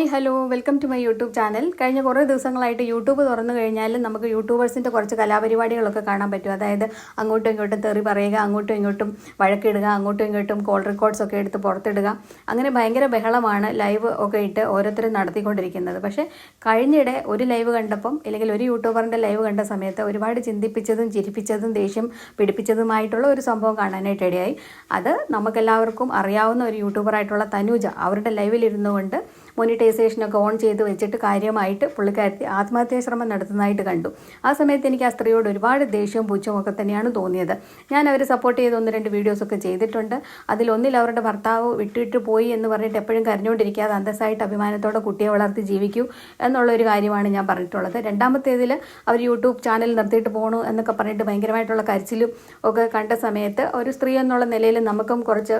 Hi hello welcome to my YouTube channel. കഴിഞ്ഞ കുറേ ദിവസങ്ങളായിട്ട് യൂട്യൂബ് തുറന്നു കഴിഞ്ഞാൽ നമുക്ക് യൂട്യൂബേഴ്സിന്റെ കുറച്ച് കലാപരിപാടികളൊക്കെ കാണാൻ പറ്റും. അതായത് അങ്ങോട്ടും ഇങ്ങോട്ടും തെറി പറയുക അങ്ങോട്ടും ഇങ്ങോട്ടും വഴക്കിടുക അങ്ങോട്ടും ഇങ്ങോട്ടും കോൾ റെക്കോർഡ്സ് ഒക്കെ എടുത്ത് പുറത്തിടുക. അങ്ങനെ ഭയങ്കര ബഹളമാണ് ലൈവ് ഒക്കെ ഇട്ട് ഓരോരുത്തരും നടത്തിക്കൊണ്ടിരിക്കുന്നത്. പക്ഷേ കഴിഞ്ഞിടെ ഒരു ലൈവ് കണ്ടപ്പം അല്ലെങ്കിൽ ഒരു യൂട്യൂബറിന്റെ ലൈവ് കണ്ട സമയത്ത് ഒരുപാട് ചിന്തിപ്പിച്ചതും ചിരിപ്പിച്ചതും ദേഷ്യം പിടിപ്പിച്ചതുമായിട്ടുള്ള ഒരു സംഭവം കാണാനായിട്ട് ഇടയായി അത് നമുക്കെല്ലാവർക്കും അറിയാവുന്ന ഒരു യൂട്യൂബറായിട്ടുള്ള തനൂജ അവരുടെ ലൈവിലിരുന്നു കൊണ്ട് മോണിറ്റൈസേഷനൊക്കെ ഓൺ ചെയ്ത് വെച്ചിട്ട് കാര്യമായിട്ട് പുള്ളിക്കാരത്തി ആത്മഹത്യാ ശ്രമം നടത്തുന്നതായിട്ട് കണ്ടു. ആ സമയത്ത് എനിക്ക് ആ സ്ത്രീയോട് ഒരുപാട് ദേഷ്യവും പൂച്ചവും ഒക്കെ തന്നെയാണ് തോന്നിയത്. ഞാൻ അവരെ സപ്പോർട്ട് ചെയ്ത് ഒന്ന് രണ്ട് വീഡിയോസൊക്കെ ചെയ്തിട്ടുണ്ട്. അതിലൊന്നിൽ അവരുടെ ഭർത്താവ് വിട്ടിട്ട് പോയി എന്ന് പറഞ്ഞിട്ട് എപ്പോഴും കരഞ്ഞുകൊണ്ടിരിക്കാതെ അന്തസ്സായിട്ട് അഭിമാനത്തോടെ കുട്ടിയെ വളർത്തി ജീവിക്കൂ എന്നുള്ള ഒരു കാര്യമാണ് ഞാൻ പറഞ്ഞിട്ടുള്ളത്. രണ്ടാമത്തേതിൽ അവർ യൂട്യൂബ് ചാനൽ നിർത്തിയിട്ട് പോകണു എന്നൊക്കെ പറഞ്ഞിട്ട് ഭയങ്കരമായിട്ടുള്ള കരച്ചിലും ഒക്കെ കണ്ട സമയത്ത് ഒരു സ്ത്രീ എന്നുള്ള നിലയിൽ നമുക്കും കുറച്ച്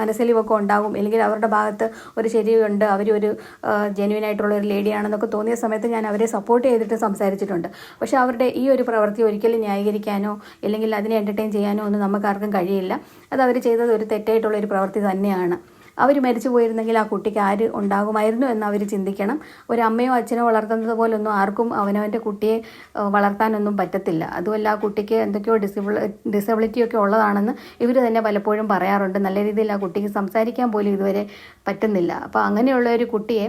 മനസ്സിലിവൊക്കെ ഉണ്ടാകും. അല്ലെങ്കിൽ അവരുടെ ഭാഗത്ത് ഒരു ശരിയുണ്ട് അവരൊരു ജെന്യൂൻ ആയിട്ടുള്ള ഒരു ലേഡിയാണെന്നൊക്കെ തോന്നിയ സമയത്ത് ഞാൻ അവരെ സപ്പോർട്ട് ചെയ്തിട്ട് സംസാരിച്ചിട്ടുണ്ട്. പക്ഷേ അവരുടെ ഈ ഒരു പ്രവൃത്തി ഒരിക്കലും ന്യായീകരിക്കാനോ അല്ലെങ്കിൽ അതിനെ എന്റർടൈൻ ചെയ്യാനോ ഒന്നും നമുക്കാർക്കും കഴിയില്ല. അത് അവർ ചെയ്തത് ഒരു തെറ്റായിട്ടുള്ള ഒരു പ്രവൃത്തി തന്നെയാണ്. അവർ മരിച്ചു പോയിരുന്നെങ്കിൽ ആ കുട്ടിക്ക് ആര് ഉണ്ടാകുമായിരുന്നു എന്ന് അവർ ചിന്തിക്കണം. ഒരു അമ്മയോ അച്ഛനോ വളർത്തുന്നത് പോലൊന്നും ആർക്കും അവനവന്റെ കുട്ടിയെ വളർത്താനൊന്നും പറ്റത്തില്ല. അതുമല്ല ആ കുട്ടിക്ക് എന്തൊക്കെയോ ഡിസബിൾ ഡിസബിലിറ്റി ഒക്കെ ഉള്ളതാണെന്ന് ഇവർ തന്നെ പലപ്പോഴും പറയാറുണ്ട്. നല്ല രീതിയിൽ ആ കുട്ടിക്ക് സംസാരിക്കാൻ പോലും ഇതുവരെ പറ്റുന്നില്ല. അപ്പോൾ അങ്ങനെയുള്ള ഒരു കുട്ടിയെ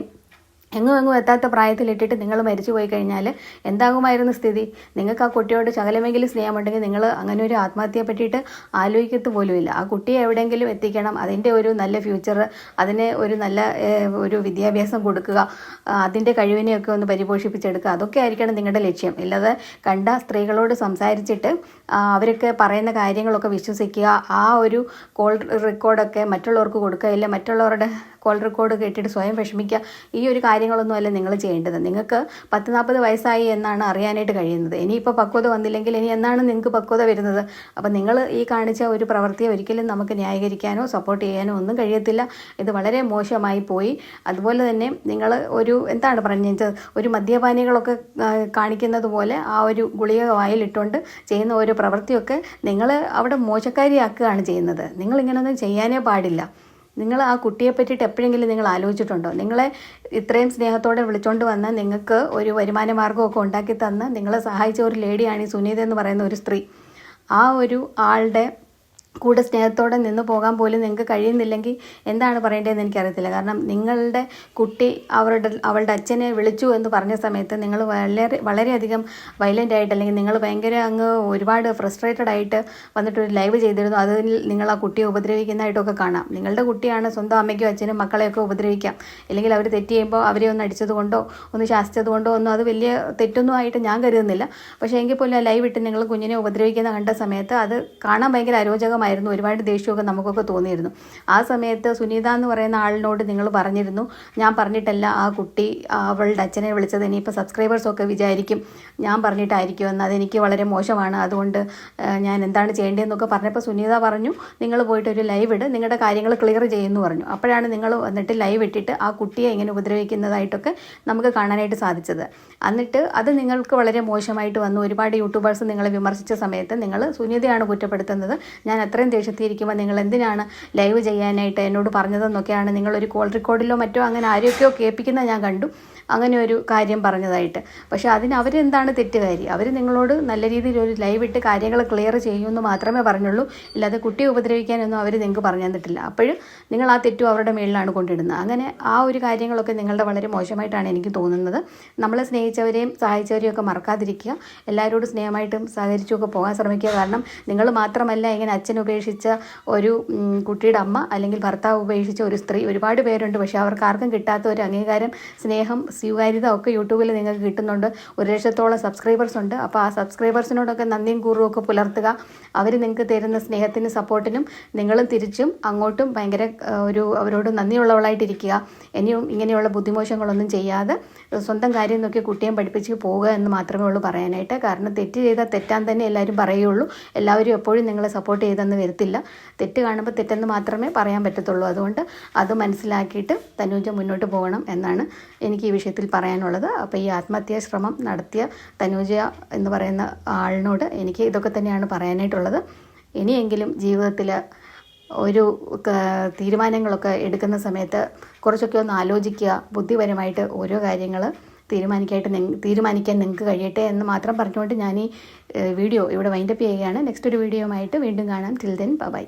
എങ്ങും എങ്ങും എത്താത്ത പ്രായത്തിലിട്ടിട്ട് നിങ്ങൾ മരിച്ചു പോയി കഴിഞ്ഞാൽ എന്താകുമായിരുന്നു സ്ഥിതി? നിങ്ങൾക്ക് ആ കുട്ടിയോട് ശകലമെങ്കിലും സ്നേഹമുണ്ടെങ്കിൽ നിങ്ങൾ അങ്ങനെ ഒരു ആത്മഹത്യയെ പറ്റിയിട്ട് ആലോചിക്കത്ത് പോലുമില്ല ആ കുട്ടിയെ എവിടെയെങ്കിലും എത്തിക്കണം. അതിന്റെ ഒരു നല്ല ഫ്യൂച്ചർ അതിന് ഒരു നല്ല ഒരു വിദ്യാഭ്യാസം കൊടുക്കുക അതിന്റെ കഴിവിനെയൊക്കെ ഒന്ന് പരിപോഷിപ്പിച്ചെടുക്കുക അതൊക്കെ ആയിരിക്കണം നിങ്ങളുടെ ലക്ഷ്യം. ഇല്ലാതെ കണ്ട സ്ത്രീകളോട് സംസാരിച്ചിട്ട് അവരൊക്കെ പറയുന്ന കാര്യങ്ങളൊക്കെ വിശ്വസിക്കുക ആ ഒരു കോൾ റെക്കോർഡൊക്കെ മറ്റുള്ളവർക്ക് കൊടുക്കുക ഇല്ല മറ്റുള്ളവരുടെ കോൾ റെക്കോർഡ് കേട്ടിട്ട് സ്വയം വിഷമിക്കുക ഈ ഒരു കാര്യങ്ങളൊന്നും അല്ല നിങ്ങൾ ചെയ്യേണ്ടത്. നിങ്ങൾക്ക് പത്ത് നാൽപ്പത് വയസ്സായി എന്നാണ് അറിയാനായിട്ട് കഴിയുന്നത്. ഇനിയിപ്പോൾ പക്വത വന്നില്ലെങ്കിൽ ഇനി എന്നാണ് നിങ്ങൾക്ക് പക്വത വരുന്നത്? അപ്പം നിങ്ങൾ ഈ കാണിച്ച ഒരു പ്രവൃത്തിയെ ഒരിക്കലും നമുക്ക് ന്യായീകരിക്കാനോ സപ്പോർട്ട് ചെയ്യാനോ ഒന്നും കഴിയത്തില്ല. ഇത് വളരെ മോശമായി പോയി. അതുപോലെ തന്നെ നിങ്ങൾ ഒരു എന്താണ് പറഞ്ഞത്? ഒരു മദ്യപാനികളൊക്കെ കാണിക്കുന്നത് പോലെ ആ ഒരു ഗുളിക വായിലിട്ടുകൊണ്ട് ചെയ്യുന്ന ഒരു പ്രവൃത്തിയൊക്കെ നിങ്ങൾ അവിടെ മോശക്കാരിയാക്കുകയാണ് ചെയ്യുന്നത്. നിങ്ങൾ ഇങ്ങനെയൊന്നും ചെയ്യാനേ പാടില്ല. നിങ്ങൾ ആ കുട്ടിയെ പറ്റിയിട്ട് എപ്പോഴെങ്കിലും നിങ്ങൾ ആലോചിച്ചിട്ടുണ്ടോ? നിങ്ങളെ ഇത്രയും സ്നേഹത്തോടെ വിളിച്ചോണ്ട് വന്ന് നിങ്ങൾക്ക് ഒരു വരുമാന മാർഗമൊക്കെ ഉണ്ടാക്കി തന്ന് നിങ്ങളെ സഹായിച്ച ഒരു ലേഡിയാണ് ഈ സുനീത എന്ന് പറയുന്ന ഒരു സ്ത്രീ. ആ ഒരു ആളുടെ കൂടെ സ്നേഹത്തോടെ നിന്ന് പോകാൻ പോലും നിങ്ങൾക്ക് കഴിയുന്നില്ലെങ്കിൽ എന്താണ് പറയേണ്ടതെന്ന് എനിക്കറിയത്തില്ല. കാരണം നിങ്ങളുടെ കുട്ടി അവരുടെ അവളുടെ അച്ഛനെ വിളിച്ചു എന്ന് പറഞ്ഞ സമയത്ത് നിങ്ങൾ വളരെ വളരെയധികം വയലന്റ് ആയിട്ട് അല്ലെങ്കിൽ നിങ്ങൾ ഭയങ്കര അങ്ങ് ഒരുപാട് ഫ്രസ്ട്രേറ്റഡ് ആയിട്ട് വന്നിട്ട് ഒരു ലൈവ് ചെയ്തിരുന്നു. അതിൽ നിങ്ങൾ ആ കുട്ടിയെ ഉപദ്രവിക്കുന്നതായിട്ടൊക്കെ കാണാം. നിങ്ങളുടെ കുട്ടിയാണ് സ്വന്തം അമ്മയ്ക്കും അച്ഛനും മക്കളെയൊക്കെ ഉപദ്രവിക്കാം. അല്ലെങ്കിൽ അവർ തെറ്റ് ചെയ്യുമ്പോൾ അവരെ ഒന്ന് അടിച്ചത് കൊണ്ടോ ഒന്ന് ശാസിച്ചത് കൊണ്ടോ ഒന്നും അത് വലിയ തെറ്റൊന്നും ആയിട്ട് ഞാൻ കരുതുന്നില്ല. പക്ഷേ എങ്കിൽ പോലും ആ ലൈവ് ഇട്ട് നിങ്ങൾ കുഞ്ഞിനെ ഉപദ്രവിക്കുന്ന കണ്ട സമയത്ത് അത് കാണാൻ ഭയങ്കര അരോചകമായിരുന്നു ഒരുപാട് ദേഷ്യമൊക്കെ നമുക്കൊക്കെ തോന്നിയിരുന്നു. ആ സമയത്ത് സുനീത എന്ന് പറയുന്ന ആളിനോട് നിങ്ങൾ പറഞ്ഞിരുന്നു. ഞാൻ പറഞ്ഞിട്ടല്ല ആ കുട്ടി അവളുടെ അച്ഛനെ വിളിച്ചത് ഇനിയിപ്പോൾ സബ്സ്ക്രൈബേഴ്സൊക്കെ വിചാരിക്കും. ഞാൻ പറഞ്ഞിട്ടായിരിക്കും പറഞ്ഞിട്ടായിരിക്കുമെന്ന് അതെനിക്ക് വളരെ മോശമാണ്. അതുകൊണ്ട് ഞാൻ എന്താണ് ചെയ്യേണ്ടതെന്നൊക്കെ പറഞ്ഞപ്പോൾ സുനീത പറഞ്ഞു നിങ്ങൾ പോയിട്ട് ഒരു ലൈവ് ഇട്. നിങ്ങളുടെ കാര്യങ്ങൾ ക്ലിയർ ചെയ്യുമെന്ന് പറഞ്ഞു. അപ്പോഴാണ് നിങ്ങൾ വന്നിട്ട് ലൈവ് ഇട്ടിട്ട് ആ കുട്ടിയെ ഇങ്ങനെ ഉപദ്രവിക്കുന്നതായിട്ടൊക്കെ നമുക്ക് കാണാനായിട്ട് സാധിച്ചത്. എന്നിട്ട് അത് നിങ്ങൾക്ക് വളരെ മോശമായിട്ട് വന്നു. ഒരുപാട് യൂട്യൂബേഴ്സ് നിങ്ങളെ വിമർശിച്ച സമയത്ത് നിങ്ങൾ സുനിതയാണ് കുറ്റപ്പെടുത്തുന്നത്. ഞാൻ അത്രയും ദേഷ്യത്തിയിരിക്കുമ്പോൾ നിങ്ങൾ എന്തിനാണ് ലൈവ് ചെയ്യാനായിട്ട് എന്നോട് പറഞ്ഞതെന്നൊക്കെയാണ് നിങ്ങളൊരു കോൾ റെക്കോർഡിലോ മറ്റോ അങ്ങനെ ആരെയൊക്കെയോ കേൾപ്പിക്കുന്ന ഞാൻ കണ്ടു. അങ്ങനെ ഒരു കാര്യം പറഞ്ഞതായിട്ട്. പക്ഷേ അതിന് അവരെന്താണ് തെറ്റുകാരി? അവർ നിങ്ങളോട് നല്ല രീതിയിൽ ഒരു ലൈവ് ഇട്ട് കാര്യങ്ങൾ ക്ലിയർ ചെയ്യുമെന്ന് മാത്രമേ പറഞ്ഞുള്ളൂ. ഇല്ലാതെ കുട്ടിയെ ഉപദ്രവിക്കാനൊന്നും അവർ നിങ്ങൾക്ക് പറഞ്ഞു തന്നിട്ടില്ല. അപ്പോഴും നിങ്ങൾ ആ തെറ്റും അവരുടെ മേളിലാണ് കൊണ്ടിടുന്നത്. അങ്ങനെ ആ ഒരു കാര്യങ്ങളൊക്കെ നിങ്ങളുടെ വളരെ മോശമായിട്ടാണ് എനിക്ക് തോന്നുന്നത്. നമ്മളെ സ്നേഹിച്ചവരെയും സഹായിച്ചവരെയും ഒക്കെ മറക്കാതിരിക്കുക. എല്ലാവരോടും സ്നേഹമായിട്ടും സഹകരിച്ചുമൊക്കെ പോകാൻ ശ്രമിക്കുക. കാരണം നിങ്ങൾ മാത്രമല്ല ഇങ്ങനെ അച്ഛൻ ഉപേക്ഷിച്ച ഒരു കുട്ടിയുടെ അമ്മ അല്ലെങ്കിൽ ഭർത്താവ് ഉപേക്ഷിച്ച ഒരു സ്ത്രീ ഒരുപാട് പേരുണ്ട്. പക്ഷേ അവർക്ക് ആർക്കും കിട്ടാത്ത ഒരു അംഗീകാരം സ്നേഹം സ്വീകാര്യത ഒക്കെ യൂട്യൂബിൽ നിങ്ങൾക്ക് കിട്ടുന്നുണ്ട്. ഒരു ലക്ഷത്തോളം സബ്സ്ക്രൈബേഴ്സ് ഉണ്ട്. അപ്പോൾ ആ സബ്സ്ക്രൈബേഴ്സിനോടൊക്കെ നന്ദിയും കൂറും ഒക്കെ പുലർത്തുക. അവർ നിങ്ങൾക്ക് തരുന്ന സ്നേഹത്തിനും സപ്പോർട്ടിനും നിങ്ങളും തിരിച്ചും അങ്ങോട്ടും ഭയങ്കര ഒരു അവരോട് നന്ദിയുള്ളവളായിട്ടിരിക്കുക. ഇനിയും ഇങ്ങനെയുള്ള ബുദ്ധിമോശങ്ങളൊന്നും ചെയ്യാതെ സ്വന്തം കാര്യം നോക്കി കുട്ടിയെ പഠിപ്പിച്ച് പോവുക എന്ന് മാത്രമേ ഉള്ളൂ പറയാനായിട്ട്. കാരണം തെറ്റ് ചെയ്താൽ തെറ്റാൻ തന്നെ എല്ലാവരും പറയുള്ളൂ. എല്ലാവരും എപ്പോഴും നിങ്ങളെ സപ്പോർട്ട് ചെയ്തെന്ന് വരത്തില്ല. തെറ്റ് കാണുമ്പോൾ തെറ്റെന്ന് മാത്രമേ പറയാൻ പറ്റത്തുള്ളൂ. അതുകൊണ്ട് അത് മനസ്സിലാക്കിയിട്ട് തനൂജ മുന്നോട്ട് പോകണം എന്നാണ് എനിക്ക് ഈ വിഷയത്തിൽ പറയാനുള്ളത്. അപ്പോൾ ഈ ആത്മഹത്യാ ശ്രമം നടത്തിയ തനൂജ എന്ന് പറയുന്ന ആളിനോട് എനിക്ക് ഇതൊക്കെ തന്നെയാണ് പറയാനായിട്ടുള്ളത്. ഇനിയെങ്കിലും ജീവിതത്തിൽ ഒരു തീരുമാനങ്ങളൊക്കെ എടുക്കുന്ന സമയത്ത് കുറച്ചൊക്കെ ഒന്ന് ആലോചിക്കുക. ബുദ്ധിപരമായിട്ട് ഓരോ കാര്യങ്ങൾ തീരുമാനിക്കായിട്ട് തീരുമാനിക്കാൻ നിങ്ങൾക്ക് കഴിയട്ടെ എന്ന് മാത്രം പറഞ്ഞുകൊണ്ട് ഞാൻ ഈ വീഡിയോ ഇവിടെ വൈൻഡപ്പ് ചെയ്യുകയാണ്. നെക്സ്റ്റ് ഒരു വീഡിയോയുമായിട്ട് വീണ്ടും കാണാം. Till then bye